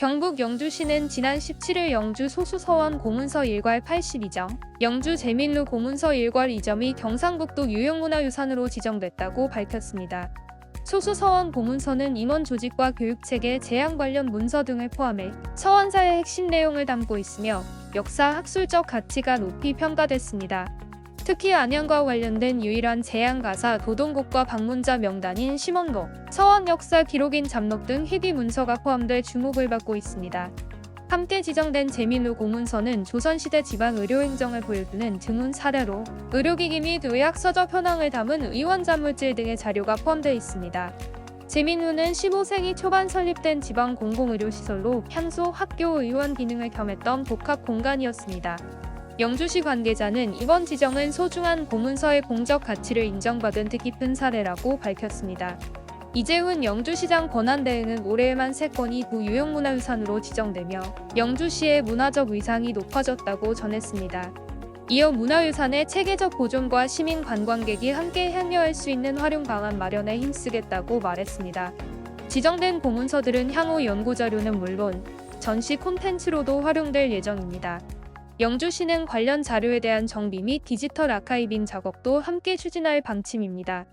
경북 영주시는 지난 17일 영주 소수서원 공문서 일괄 82점, 영주 제민루 공문서 일괄 2점이 경상북도 유형문화유산으로 지정됐다고 밝혔습니다. 소수서원 공문서는 임원 조직과 교육체계, 제한 관련 문서 등을 포함해 서원사의 핵심 내용을 담고 있으며 역사 학술적 가치가 높이 평가됐습니다. 특히 안양과 관련된 유일한 제안가사 도동국과 방문자 명단인 심원록, 서원 역사 기록인 잡록 등 희귀 문서가 포함돼 주목을 받고 있습니다. 함께 지정된 재민우 공문서는 조선시대 지방 의료행정을 보여주는 증언 사례로 의료기기 및 의학 서적 현황을 담은 의원자물질 등의 자료가 포함되어 있습니다. 재민우는 15세기 초반 설립된 지방 공공의료시설로 향소, 학교, 의원 기능을 겸했던 복합 공간이었습니다. 영주시 관계자는 이번 지정은 소중한 공문서의 공적 가치를 인정받은 뜻깊은 사례라고 밝혔습니다. 이재훈 영주시장 권한대행은 올해에만 3건이 부유형문화유산으로 지정되며 영주시의 문화적 위상이 높아졌다고 전했습니다. 이어 문화유산의 체계적 보존과 시민 관광객이 함께 향유할 수 있는 활용 방안 마련에 힘쓰겠다고 말했습니다. 지정된 공문서들은 향후 연구자료는 물론 전시 콘텐츠로도 활용될 예정입니다. 영주시는 관련 자료에 대한 정비 및 디지털 아카이빙 작업도 함께 추진할 방침입니다.